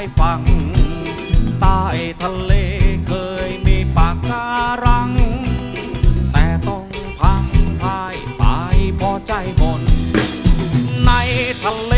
ายฝั่งใต้ทะเลเคยมีปากการัง แต่ต้องพังพายไปพอใจคดในทะเล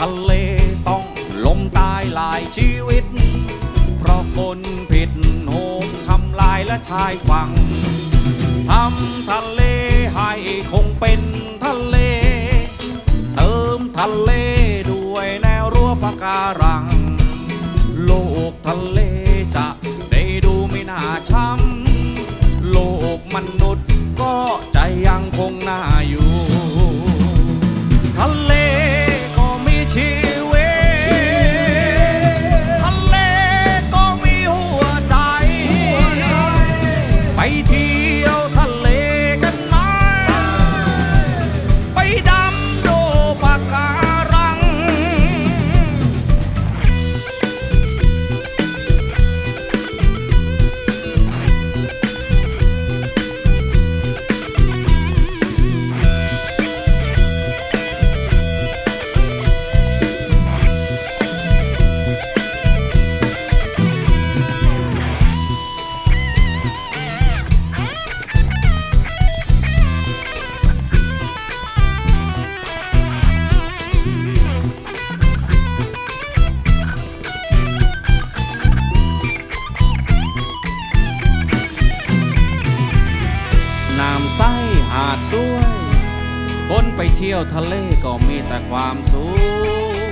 ทะเลต้องลมตายหลายชีวิต เพราะคนผิดโหมทำลายและชายฝั่งทำทะเลให้คงเป็นทะเล เติมทะเลด้วยแนวรั้วปะการัง โลกทะเลาดสวย คนไปเที่ยวทะเลก็มีแต่ความสูง